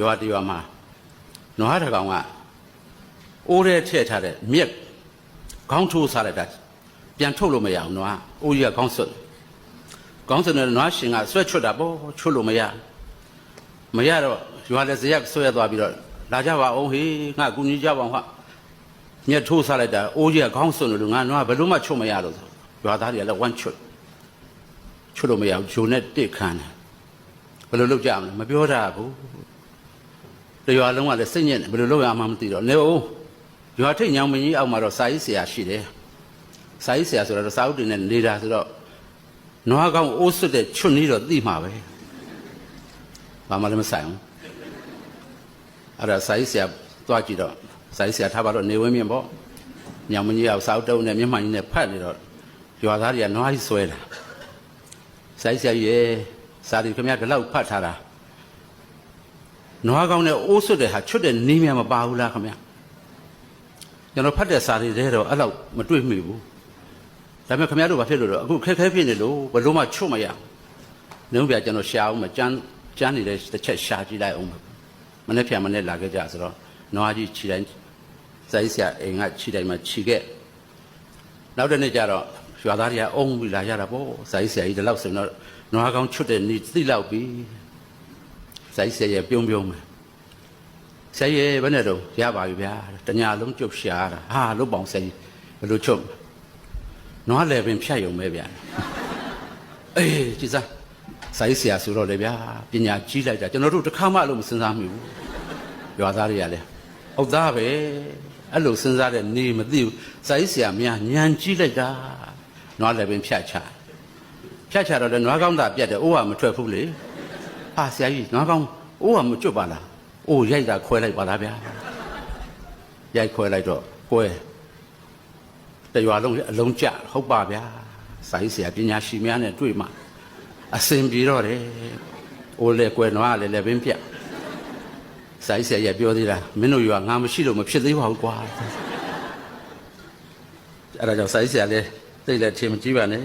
ရွာတရွာမှာနွားတစ်ကောင်ကအိုးထဲထည့်ထားတဲ့မြက်ခေါင်းထိုးစားလိုက်တာပြန်ထုတ်လို့မရအောင်နွားအိုးကြီးကခေါင်းဆွတ်ခေါင်းဆွတ်နေတဲ့နွားရှင်ကဆွဲချွတ်တာပေါ့ချွတ်လို့မရမရတော့ရွာလည်းဇရက်ဆွဲသွားပြီးတော့လာကြပါအောင်ဟေးငါကူညီကြပါအောင်ဟာမြက်ထိုးစားလိုက်တာအိုးကြီးကခေါင်းဆွတ်လို့ငါနွားဘယ်လို့မှချွတ်မရလို့ဆိုရွာသားတွေကလည်းဝမ်းချွတ်ချွတ်လို့မရဘူးဂျုံနဲ့တစ်ခမ်းတယ်ဘယ်လိုလုပ်ကြမလဲမပြောတာဘူး တရွာလုံးကလည်းစိတ်ညစ်နေဘယ်လိုလုပ်ရမှမသိတော့နေဦးရွာထိတ်ညောင်မင်းကြီးအောက်မှာတော့စာရေးဆရာရှိတယ်စာရေးဆရာဆိုတော့စာအုပ်တွေနဲ့နေတာဆိုတော့နွားကောင်းအိုးစွတ်တဲ့ချွတ်နီးတော့သိမှာပဲဘာမှလည်းမဆိုင်ဘူးအဲ့ဒါစာရေးဆရာသွားကြည့်တော့စာရေးဆရာထားပါတော့နေဝင်းမြင့်ပေါ့ညောင်မင်းကြီးအောက်စာအုပ်တုံးနဲ့မျက်မှန်ကြီးနဲ့ဖတ်နေတော့ရွာသားတွေကနွားကြီးဆွဲတာစာရေးဆရာကြီးရဲ့စာတွေခင်ဗျားဒီလောက်ဖတ်ထားတာ နွားကောင်းနဲ့အိုးဆွတ်တဲ့ဟာချွတ်တဲ့နီးမြမပါဘူးလားခင်ဗျကျွန်တော်ဖတ်တဲ့စာတွေတဲတော့အဲ့လောက်မတွေ့မိဘူးဒါပေမဲ့ခင်ဗျားတို့ဘာဖြစ်လို့လဲအခုခက်ခဲဖြစ်နေလို့ဘလို့မှချွတ်မရနှုံးပြကျွန်တော်ရှာအောင်မကြမ်းကြမ်းနေတဲ့တစ်ချက်ရှာကြည့်လိုက်အောင်မနေ့ပြန်မနေ့လာခဲ့ကြဆိုတော့နွားကြီးခြိတိုင်းဇိုင်းဆရာအိမ်ကခြိတိုင်းမှာခြိခဲ့နောက်တစ်နေ့ကျတော့ရွာသားတွေကအုံပြီးလာရတာပေါ့ဇိုင်းဆရာကြီးဒီလောက်ဆိုတော့နွားကောင်းချွတ်တဲ့နီးသိလောက်ပြီ ဆိုင်ဆရာပြုံးပြုံးမယ်ဆရာရဲ့ဘယ်နဲ့တော့ရပါပြီဗျာတညာလုံးကြုတ်ရှာတာဟာလုတ်ပေါင်းဆရာကြီးဘယ်လိုချုပ်နွားလည်းပင်ဖြတ်ယုံပဲဗျာအေးကြည်စားဆိုင်ဆရာဆိုတော့လေဗျာပညာကြီးလိုက်တာကျွန်တော်တို့တစ်ခါမှလို့မစဉ်းစားမိဘူးရွာသားတွေကလည်းဟုတ်သားပဲအဲ့လိုစဉ်းစားတဲ့နေမသိဘူးဆိုင်ဆရာများညံကြီးလိုက်တာနွားလည်းပင်ဖြတ်ချဖြတ်ချတော့လေနွားကောင်းတာပြတ်တယ်အိုးကမထွက်ဘူးလေ ဟာဆရာကြီးငါကောင်းအိုးကမကျွတ်ပါလားအိုးရိုက်တာခွဲလိုက်ပါလားဗျာရိုက်ခွဲလိုက်တော့ကွဲတရွာလုံးအလုံးကျဟုတ်ပါဗျာစာရေးဆရာပညာရှိများနဲ့တွေ့မှအစင်ပြေတော့တယ်အိုးလေကွဲနွားလေလည်းပင်ပြစာရေးဆရာရပြောသေးတာမင်းတို့ရွာငါမရှိလို့မဖြစ်သေးပါဘူးကွာအဲ့ဒါကြောင့်စာရေးဆရာလည်းသိလည်းထင်မကြည့်ပါနဲ့